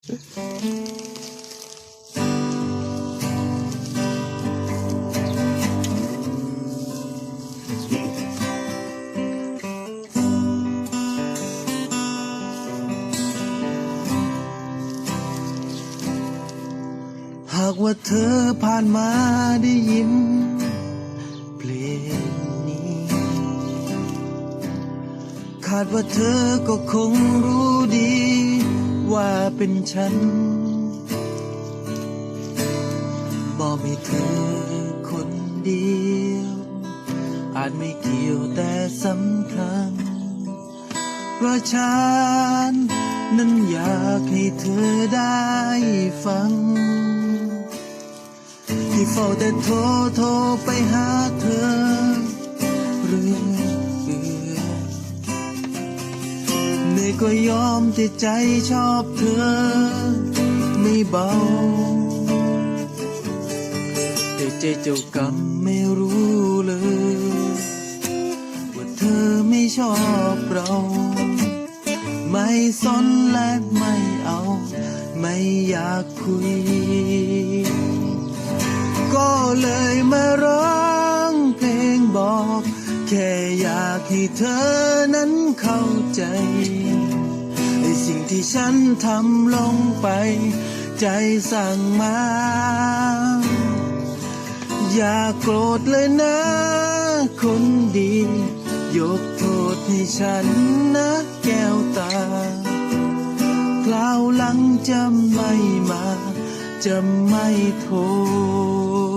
หากว่าเธอผ่านมาได้ยิน เพลงนี้ คาดว่าเธอก็คงรู้ดี ว่าเป็นฉัน บอกมีเธอคนเดียว อาจไม่เกี่ยวแต่สำคัญ เพราะฉันนั้นอยากให้เธอได้ฟัง ที่เฝ้าแต่โทรโทรไปหาเธอ ก็ยอมที่ใจชอบเธอ ไม่เบา แต่ใจเจ้ากรรมไม่รู้เลย ว่าเธอไม่ชอบเรา ไม่สนและไม่เอา ไม่อยากคุย ก็เลยมาร้องเพลงบอกแค่อยากให้เธอนั้นเข้าใจ สิ่งที่ฉันทำลงไป ใจสั่งมา อย่าโกรธเลยนะ คนดี ยกโทษให้ฉันนะแก้วตา คราวหลังจะไม่มา จะไม่โทษ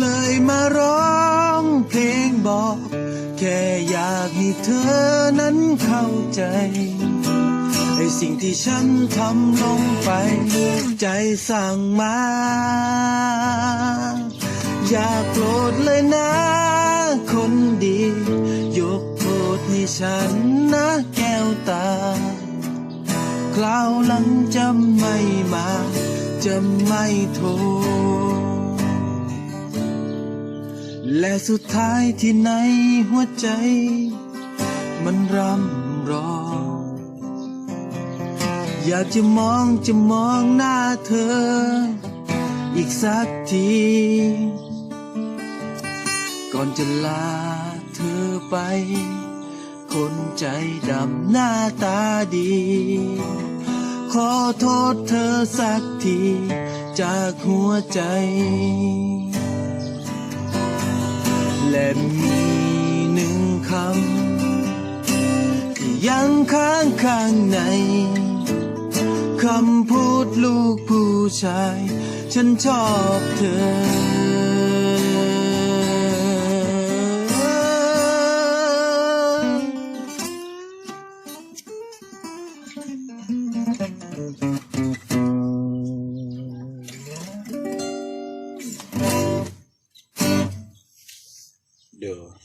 เลยมาร้องเพลงบอก แค่อยากให้เธอนั้นเข้าใจไอสิ่งที่ฉันทำลงไป ใจสั่งมา อย่าโกรธเลยนะ คนดี ยกโทษให้ฉันนะแก้วตา คราวหลังจะไม่มา จะไม่โทษ และสุดท้ายที่ในหัวใจ มันร่ำรออยากจะมองจะมองหน้าเธอ อีกสักที ก่อนจะลาเธอไป คนใจดำหน้าตาดี ขอโทษเธอสักที จากหัวใจ และมีหนึ่งคำที่ยังค้างข้างในคำพูดลูกผู้ชาย ฉันชอบเธอ được